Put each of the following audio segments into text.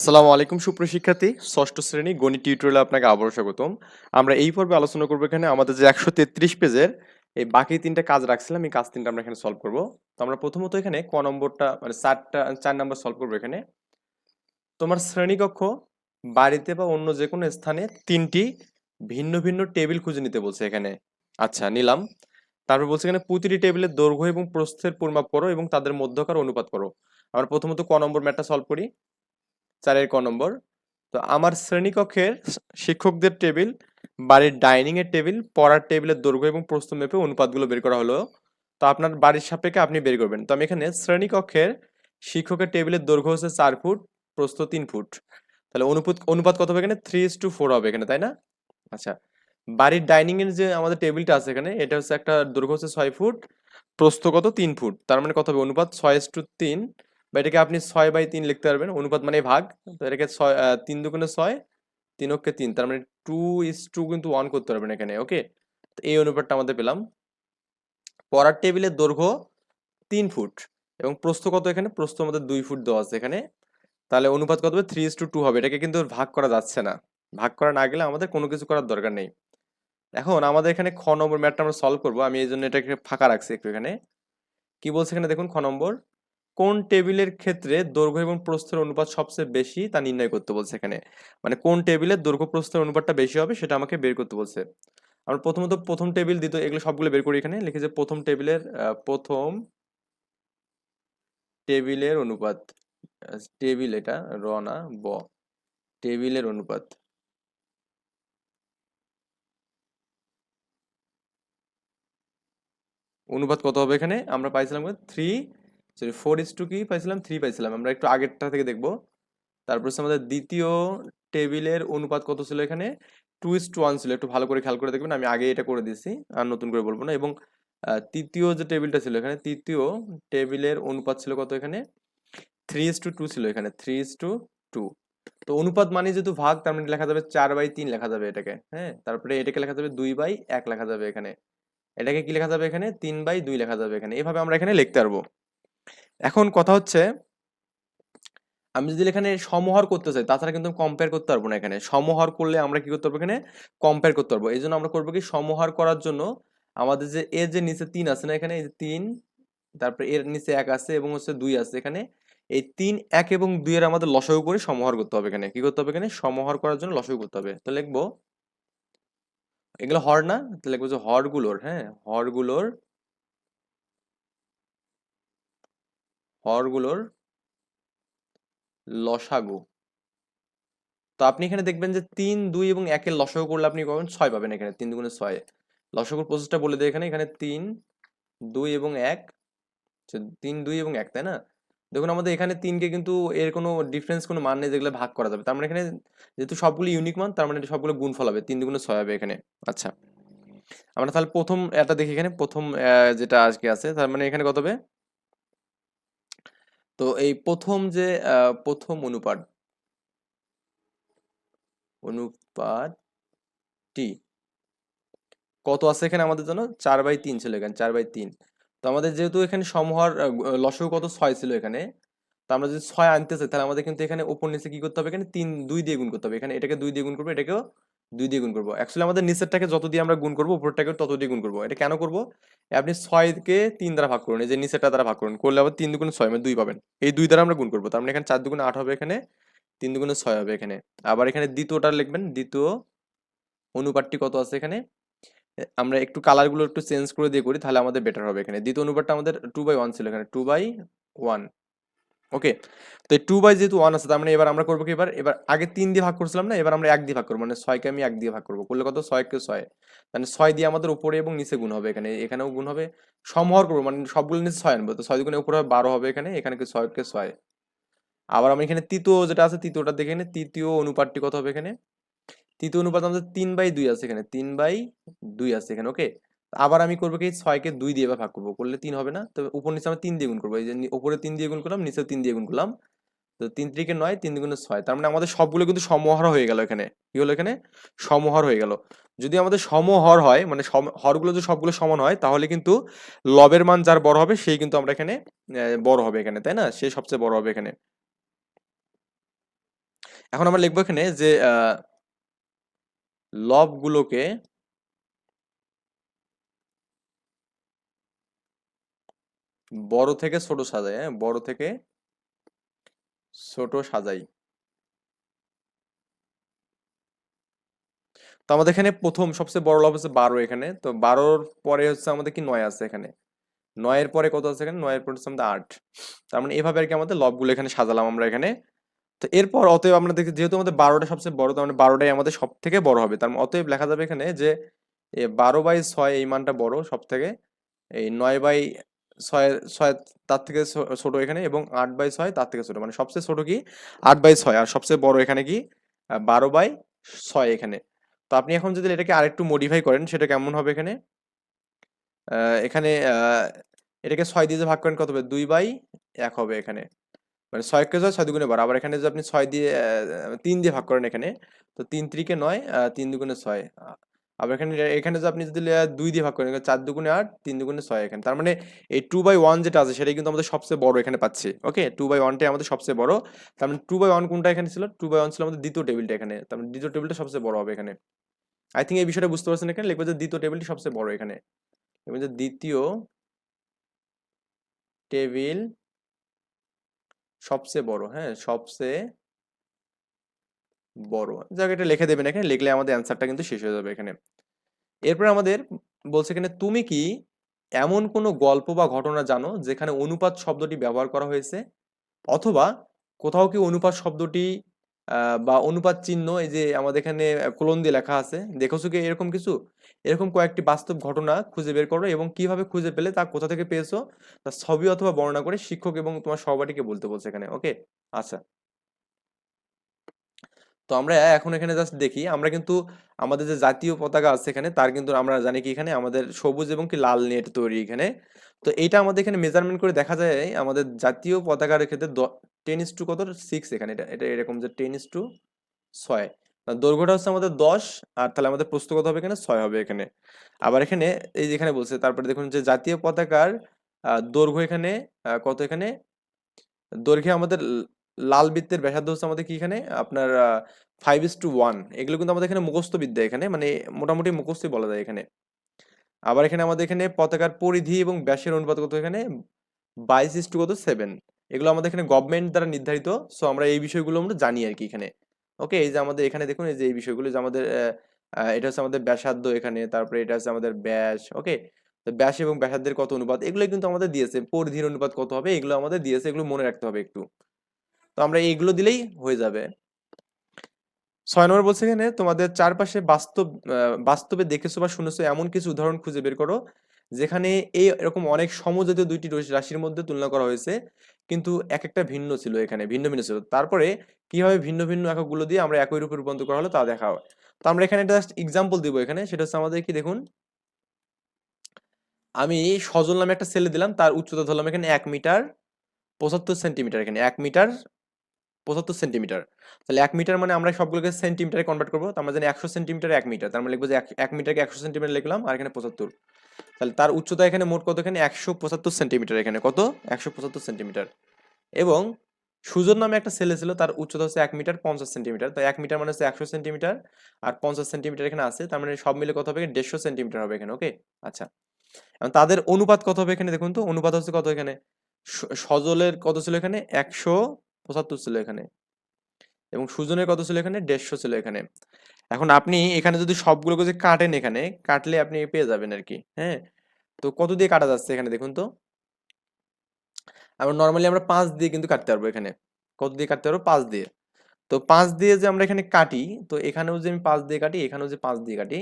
আসসালামু আলাইকুম সুপ্রশিক্ষার্থী ষষ্ঠ শ্রেণি গণিত টিউটোরিয়ালে আপনাকে আবারও স্বাগতম। আমরা এই পর্বে আলোচনা করব এখানে আমাদের যে একশো তেত্রিশ পেজের এই বাকি তিনটা কাজ রাখছিলাম, এই কাজ তিনটা আমরা এখানে সলভ করব। তো আমরা প্রথমত এখানে ক নম্বরটা মানে চারটা, চার নম্বর সলভ করব এখানে। তোমার শ্রেণীকক্ষ বাড়িতে বা অন্য যে কোনো স্থানে তিনটি ভিন্ন ভিন্ন টেবিল খুঁজে নিতে বলছে এখানে। আচ্ছা নিলাম। তারপর বলছে এখানে প্রতিটি টেবিলের দৈর্ঘ্য এবং প্রস্থের পরিমাপ করো এবং তাদের মধ্যকার অনুপাত করো। আমরা প্রথমত ক নম্বর ম্যাটটা সলভ করি। চারের ক নম্বর। তো আমার শ্রেণীকক্ষের শিক্ষকদের টেবিল, বাড়ির ডাইনিং এর টেবিল, পড়ার টেবিলের দৈর্ঘ্য এবং প্রস্থ মেপে অনুপাতগুলো বের করা হলো। তো আপনার বাড়ির সাপেক্ষে আপনি বের করবেন। তো আমি এখানে শ্রেণীকক্ষের শিক্ষকের টেবিলের দৈর্ঘ্য হচ্ছে চার ফুট, প্রস্থ তিন ফুট। তাহলে অনুপাত অনুপাত কত হবে এখানে? থ্রি ইস টু ফোর হবে এখানে, তাই না? আচ্ছা। বাড়ির ডাইনিং এর যে আমাদের টেবিলটা আছে এখানে, এটা হচ্ছে একটা দৈর্ঘ্য হচ্ছে ছয় ফুট, প্রস্থ কত? তিন ফুট। তার মানে কত হবে? অনুপাত ছয় ইস টু তিন বা এটাকে আপনি ছয় বাই তিন লিখতে পারবেন অনুপাত মানে ভাগ। তো এটাকে ছয় তিন দুগুণে ছয় তিন অক্ষে তিন তার মানে টু ইস টু কিন্তু ওয়ান করতে পারবেন এখানে ওকে তো এই অনুপাতটা আমাদের পেলাম। পড়ার টেবিলের দৈর্ঘ্য তিন ফুট এবং প্রস্থ কত এখানে? প্রস্থ আমাদের দুই ফুট দেওয়া আছে এখানে। তাহলে অনুপাত কত হবে? থ্রি ইস টু টু হবে। এটাকে কিন্তু ভাগ করা যাচ্ছে না। ভাগ করা না গেলে আমাদের কোনো কিছু করার দরকার নেই। এখন আমাদের এখানে খ নম্বর ম্যাটটা আমরা সলভ করব। আমি এই জন্য এটাকে ফাঁকা রাখছি একটু এখানে। কি বলছে এখানে? দেখুন খ নম্বর। কোন টেবিলের ক্ষেত্রে দৈর্ঘ্য এবং প্রস্থের অনুপাত সবচেয়ে বেশি তা নির্ণয় করতে বলছে এখানে। মানে কোন টেবিলের দৈর্ঘ্য, প্রস্থের অনুপাতটা বেশি হবে সেটা আমাকে বের করতে বলছে। আমরা প্রথমত প্রথম টেবিল দিত, এগুলো সবগুলো বের করি এখানে, লিখে যে প্রথম টেবিলের প্রথম টেবিলের অনুপাত টেবিল এটা, র না, ব, টেবিলের অনুপাত। অনুপাত কত হবে এখানে? আমরা পাইছিলাম three sorry four is two কি পাইছিলাম? থ্রি পাইছিলাম। আমরা একটু আগেরটা থেকে দেখব। তারপর আমাদের দ্বিতীয় টেবিলের অনুপাত কত ছিল এখানে? টু ইস টু ওয়ান ছিল। একটু ভালো করে খেয়াল করে দেখবেন। আমি আগে এটা করে দিয়েছি। আর নতুন করে বলব না। এবং তৃতীয় যে টেবিলটা ছিল এখানে, তৃতীয় টেবিলের অনুপাত ছিল কত এখানে? থ্রি ইস টু টু ছিল এখানে। থ্রি ইস টু টু তো অনুপাত মানে যেহেতু ভাগ, তার মানে লেখা যাবে চার বাই তিন লেখা যাবে এটাকে। হ্যাঁ? তারপরে এটাকে লেখা যাবে দুই বাই এক লেখা যাবে এখানে। এটাকে কি লেখা যাবে এখানে? তিন বাই দুই লেখা যাবে এখানে। এভাবে আমরা এখানে লিখতে পারব। এখন কথা হচ্ছে, আমি যদি এখানে সমহর করতে চাই, তাছাড়া কিন্তু কম্পেয়ার করতে পারব না এখানে। সমহর করলে আমরা কি করতে পারব এখানে? কম্পেয়ার করতে পারব। এই জন্য আমরা করব কি? সমহর করার জন্য আমাদের যে এর যে নিচে তিন আছে না এখানে? তিন, তারপরে এর নিচে এক আছে এবং হচ্ছে দুই আছে এখানে। এই তিন, এক এবং দুই এর আমাদের লসাগু করে সমহর করতে হবে এখানে। কি করতে হবে এখানে? সমহর করার জন্য লসাগু করতে হবে। তো লিখব, এগুলো হর না? তো লিখব যে হরগুলোর হ্যাঁ? হরগুলোর হরগুলোর লসাগু। তো আপনি এখানে দেখবেন যে তিন দুই এবং একের লসাগু করলে আপনি পাবেন ছয় পাবেন এখানে তিন দুগুণে ছয় লসাগুর প্রসেসটা বলে দেয় এখানে এখানে তিন দুই এবং এক আচ্ছা, তিন দুই এবং এক তাই না? দেখুন আমাদের এখানে তিনকে কিন্তু এর কোনো ডিফারেন্স কোনো মান নেই যেগুলো ভাগ করা যাবে। তার মানে এখানে যেহেতু সবগুলো ইউনিক মান তার মানে সবগুলো গুণফল হবে তিন দুগুণে ছয় হবে এখানে। আচ্ছা। আমরা তাহলে প্রথম এটা দেখি এখানে প্রথম যেটা আজকে আছে তার মানে এখানে কত হবে? তো এই প্রথম যে প্রথম অনুপাত অনুপাতটি কত আছে এখানে আমাদের জন্য? চার বাই তিন ছিল এখানে, চার বাই তিন। তো আমাদের যেহেতু এখানে সমহর গু- কত? ছয় ছিল এখানে। তো আমরা যদি ছয় আনতে চাই, তাহলে আমাদের কিন্তু এখানে উপর নিচে কি করতে হবে? এখানে তিন, দুই দিয়ে গুণ করতে হবে। এখানে এটাকে দুই দিয়ে গুণ করব, এটাকেও দুই দিয়ে গুণ করব। অ্যাকচুয়ালি আমাদের নিচেরটাকে যত দিয়ে আমরা গুণ করব উপরটাকে তত দিয়ে গুণ করব। এটা কেন করব? আপনি ছয়কে তিন দ্বারা ভাগ করুন, এই যে নিচেরটা দ্বারা ভাগ করুন, করলে আবার তিন দুগুণে ছয় মানে দুই পাবেন। এই দুই দ্বারা আমরা গুণ করব, তার মানে এখানে চার দুগুণ আট হবে এখানে, তিন দুগুণে ছয় হবে এখানে। আবার এখানে দ্বিতীয়টা লিখবেন, দ্বিতীয় অনুপাতটি কত আছে এখানে? আমরা একটু কালারগুলো একটু চেঞ্জ করে দিয়ে করি, তাহলে আমাদের বেটার হবে এখানে। দ্বিতীয় অনুপাতটা আমাদের টু বাই ওয়ান ছিল এখানে টু বাই ওয়ান ওকে? তো টু বাই যেহেতু ওয়ান আছে, তার মানে এবার আমরা করব কি এবার? এবার আগে তিন দিয়ে ভাগ করছিলাম না, এবার আমরা এক দিয়ে ভাগ করব। মানে ছয়কে আমি এক দিয়ে ভাগ করব। করলে কত? ছয়কে ছয়। মানে ছয় দিয়ে আমাদের উপরে এবং নিচে গুণ হবে এখানে। এখানেও গুণ হবে। সমহর করব মানে সবগুলো নিচে ছয় আনব। তো ছয় দুগুণে উপরে বারো হবে এখানে এখানে ছয়কে ছয়? আবার আমি এখানে তৃতীয় যেটা আছে, তৃতীয়টা দেখে এখানে তৃতীয় অনুপাতটি কত হবে এখানে? তৃতীয় অনুপাত আমাদের তিন বাই দুই আছে এখানে। তিন বাই দুই আছে এখানে, ওকে? আবার আমি করব কি ছয়কে দুই দিয়ে ভাগ করব, করলে তিন হবে না। তবে উপর নিচে আমরা তিন দিয়ে গুণ করব। এই যে উপরে তিন দিয়ে গুণ করলাম নিচে তিন দিয়ে গুণ করলাম। তো তিন ত্রিকে নয়, তিন দুগুণে ছয়। তার মানে আমাদের সবগুলো কিন্তু সমহর হয়ে গেল এখানে। কি হলো এখানে? সমহর হয়ে গেল। যদি আমাদের সমহর হয় মানে হরগুলো যদি সবগুলো সমান হয়, তাহলে কিন্তু লবের মান যার বড় হবে, সেই কিন্তু আমরা এখানে বড় হবে এখানে, তাই না? সে সবচেয়ে বড় হবে এখানে। এখন আমরা লিখব এখানে যে লবগুলোকে বড় থেকে ছোট সাজাই হ্যাঁ? বড় থেকে ছোট সাজাই। তো আমাদের এখানে প্রথম সবচেয়ে বড় লব হচ্ছে বারো এখানে। তো বারোর পরে হচ্ছে আমাদের কি নয় আছে এখানে। নয়ের পরে কত আছে এখানে? নয়ের পরে হচ্ছে আমাদের আট। তার মানে এভাবে আর কি আমাদের লবগুলো এখানে সাজালাম আমরা এখানে। তো এরপর অতএব আমরা দেখি যেহেতু আমাদের বারোটা সবচেয়ে বড়, তার মানে বারোটাই আমাদের সব থেকে বড় হবে। তার মানে অতএব লেখা যাবে এখানে যে বারো বাই ছয় এই মানটা বড় সব থেকে এই নয় বাই ছয় ছয় তার থেকে ছোট এখানে এবং আট বাই ছয় তার থেকে ছোট। মানে সবচেয়ে ছোট কি? আট বাই ছয় আর সবচেয়ে বড় এখানে কি? বারো বাই ছয় এখানে। তো আপনি এখন যদি এটাকে আরেকটু মডিফাই করেন, সেটা কেমন হবে এখানে? এখানে এটাকে ছয় দিয়ে ভাগ করেন, কত হবে? দুই বাই এক হবে এখানে। মানে ছয় কে ছয় ছয় দুগুণে বারো। আবার এখানে যদি আপনি ছয় দিয়ে তিন দিয়ে ভাগ করেন এখানে, তো তিন ত্রিকে নয় তিন দুগুণে ছয়। আবার এখানে এখানে যদি আপনি যদি দুই দিয়ে ভাগ করেন চার দুগুণে আট, তিন দুগুণে ছয় এখানে, তার মানে এই টু বাই ওয়ান যেটা আছে, সেটাই কিন্তু আমাদের সবচেয়ে বড় এখানে পাচ্ছি ওকে টু বাই ওয়ানটাই আমাদের সবচেয়ে বড়, তার মানে টু বাই ওয়ান কোনটা এখানে ছিল? টু বাই ওয়ান ছিল আমাদের দ্বিতীয় টেবিলটা এখানে, তার মানে দ্বিতীয় টেবিলটা সবচেয়ে বড় হবে এখানে। আই থিঙ্ক এই বিষয়টা বুঝতে পারছেন এখানে? লিখবে যে দ্বিতীয় টেবিলটি সবচেয়ে বড় এখানে। যে দ্বিতীয় টেবিল সবচেয়ে বড় হ্যাঁ সবচেয়ে বড়। এটা লিখে দেবেন এখানে, লিখলে আমাদের অ্যান্সারটা কিন্তু শেষ হয়ে যাবে এখানে। এরপর আমাদের বলছে এখানে, তুমি কি এমন কোনো গল্প বা ঘটনা জানো যেখানে অনুপাত শব্দটি ব্যবহার করা হয়েছে? অথবা কোথাও কি অনুপাত শব্দটি বা অনুপাত চিহ্ন, এই যে আমাদের এখানে কোলন দিয়ে লেখা আছে, দেখেছ কি এরকম কিছু? এরকম কয়েকটি বাস্তব ঘটনা খুঁজে বের করো এবং কীভাবে খুঁজে পেলে তা কোথা থেকে পেয়েছ? তা ছবি অথবা বর্ণনা করে শিক্ষক এবং তোমার সহপাঠীকে বলতে বলছে এখানে ওকে আচ্ছা। তো আমরা এখন এখানে জাস্ট দেখি। আমরা কিন্তু আমাদের যে জাতীয় পতাকা আছে এখানে, তার কিন্তু আমরা জানি কি এখানে আমাদের সবুজ এবং কি লাল নেট তৈরি এখানে। তো এইটা আমাদের এখানে মেজারমেন্ট করে দেখা যায় আমাদের জাতীয় পতাকার ক্ষেত্রে টেন ইস টু কত? সিক্স এখানে। এটা এটা এরকম যে টেন ইস টু ছয়। দৈর্ঘ্যটা হচ্ছে আমাদের দশ, আর তাহলে আমাদের প্রস্থ কত হবে এখানে? ছয় হবে এখানে। আবার এখানে এই যে এখানে বলছে, তারপরে দেখুন যে জাতীয় পতাকার দৈর্ঘ্য এখানে কত এখানে? দৈর্ঘ্যে আমাদের লাল বৃত্তের ব্যাসার্ধ হচ্ছে আমাদের কি এখানে? আপনার ফাইভ ইস টু ওয়ান এগুলো কিন্তু আমাদের এখানে মুখস্থ বিদ্যা এখানে মানে মোটামুটি মুখস্থই বলা যায় এখানে। আবার এখানে আমাদের এখানে পতাকার পরিধি এবং ব্যাসের অনুপাত কত এখানে? বাইশ ইস টু কত? সেভেন এগুলো আমাদের এখানে গভর্নমেন্ট দ্বারা নির্ধারিত সো আমরা এই বিষয়গুলো আমরা জানি আর কি এখানে। ওকে এই যে আমাদের এখানে দেখুন, এই যে এই বিষয়গুলো, যে আমাদের এটা হচ্ছে আমাদের ব্যাসার্ধ এখানে, তারপরে এটা হচ্ছে আমাদের ব্যাস ওকে তো ব্যাস এবং ব্যাসার্ধের কত অনুপাত? এগুলো কিন্তু আমাদের দিয়েছে। পরিধির অনুপাত কত হবে? এগুলো আমাদের দিয়েছে, এগুলো মনে রাখতে হবে একটু। তো আমরা এইগুলো দিলেই হয়ে যাবে। ছয় নম্বর বলছে এখানে, তোমাদের চারপাশে বাস্তব বাস্তবে দেখেছ বা শুনেছো এমন কিছু উদাহরণ খুঁজে বের করো, যেখানে এই এরকম অনেক সমজাতীয় দুইটি রাশির মধ্যে তুলনা করা হয়েছে, কিন্তু এক একটা ভিন্ন ছিল এখানে, ভিন্ন ভিন্ন ছিল। তারপরে কীভাবে ভিন্ন ভিন্ন এককগুলো দিয়ে আমরা একই রূপে রূপান্তর করা হলো তা দেখা হয়। তো আমরা এখানে একটা জাস্ট এক্সাম্পল দিব এখানে, সেটা হচ্ছে আমাদের কি দেখুন, আমি সজল নামে একটা ছেলে দিলাম, তার উচ্চতা ধরলাম এখানে এক মিটার, পঁচাত্তর সেন্টিমিটার এখানে, এক মিটার পঁচাত্তর সেন্টিমিটার তাহলে এক মিটার মানে আমরা সবগুলোকে সেন্টিমিটারে কনভার্ট করব আমরা জানি একশো সেন্টিমিটার এক মিটার তার মানে লিখব যে এক- মিটারকে একশো সেন্টিমিটার লিখলাম, আর এখানে পঁচাত্তর। তাহলে তার উচ্চতা এখানে মোট কত? এখানে একশো পঁচাত্তর সেন্টিমিটার এখানে। কত? একশো পঁচাত্তর সেন্টিমিটার এবং সুজন নামে একটা ছেলে ছিল তার উচ্চতা হচ্ছে এক মিটার পঞ্চাশ সেন্টিমিটার তো এক মিটার মানে হচ্ছে একশো সেন্টিমিটার আর পঞ্চাশ সেন্টিমিটার এখানে আছে, তার মানে সব মিলে কত হবে? দেড়শো সেন্টিমিটার হবে এখানে, ওকে? আচ্ছা। তাদের অনুপাত কত হবে এখানে দেখুন তো? অনুপাত হচ্ছে কত এখানে? সজলের কত ছিল এখানে? একশো পঁচাত্তর ছিল এখানে। এবং সুজনের কত ছিল এখানে? দেড়শো ছিল এখানে। এখন আপনি এখানে যদি সবগুলোকে যে কাটেন এখানে, কাটলে আপনি পেয়ে যাবেন আর কি হ্যাঁ? তো কত দিয়ে কাটা যাচ্ছে এখানে দেখুন তো? আমরা নর্মালি আমরা পাঁচ দিয়ে কিন্তু কাটতে পারব এখানে। কত দিয়ে কাটতে পারব? পাঁচ দিয়ে। তো পাঁচ দিয়ে যে আমরা এখানে কাটি, তো এখানেও যে আমি পাঁচ দিয়ে কাটি, এখানেও যে পাঁচ দিয়ে কাটি।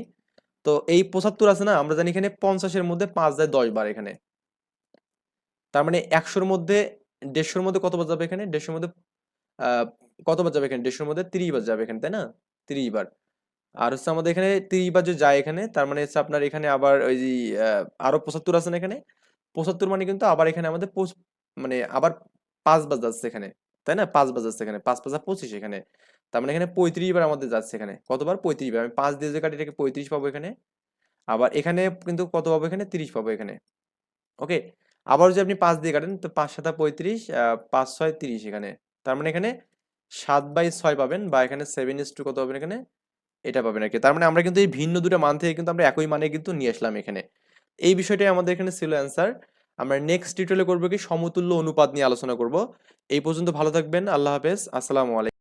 তো এই পঁচাত্তর আছে না? আমরা জানি এখানে পঞ্চাশের মধ্যে পাঁচ যায় দশ বার এখানে। তার মানে একশোর মধ্যে দেড়শোর মধ্যে কত বার যাবে এখানে? দেড়শোর মধ্যে কত বার যাবে এখানে? দেড়শোর মধ্যে তিরিশ বার যাবে এখানে, তাই না? তিরিশ বার। আর হচ্ছে আমাদের এখানে তিরিশ বার যে যায় এখানে, তার মানে হচ্ছে আপনার এখানে আবার ওই যে আরও পঁচাত্তর আছে না এখানে? পঁচাত্তর মানে কিন্তু আবার এখানে আমাদের মানে আবার পাঁচ বার যাচ্ছে এখানে, তাই না? পাঁচ বার যাচ্ছে এখানে, পাঁচ পাঁচা পঁচিশ এখানে। তার মানে এখানে পঁয়ত্রিশ বার আমাদের যাচ্ছে এখানে। কতবার পঁয়ত্রিশ বার। আমি পাঁচ দিয়ে যে কাটি এটাকে পঁয়ত্রিশ পাবো এখানে, আবার এখানে কিন্তু কত পাবো এখানে? তিরিশ পাবো এখানে। ওকে? আবার যদি আপনি পাঁচ দিয়ে কাটেন, তো পাঁচ সাতা পঁয়ত্রিশ পাঁচ ছয় তিরিশ এখানে। তার মানে এখানে সাত বাই ছয় পাবেন বা এখানে সেভেন ইস টু কত পাবেন এখানে? এটা পাবেন আর কি তার মানে আমরা কিন্তু এই ভিন্ন দুটো মান থেকে কিন্তু আমরা একই মানে কিন্তু নিয়ে আসলাম এখানে। এই বিষয়টাই আমাদের এখানে ছিল অ্যান্সার আমরা নেক্সট টিউটোরিয়ালে করব কি সমতুল্য অনুপাত নিয়ে আলোচনা করব। এই পর্যন্ত ভালো থাকবেন। আল্লাহ হাফেজ। আসসালামু আলাইকুম।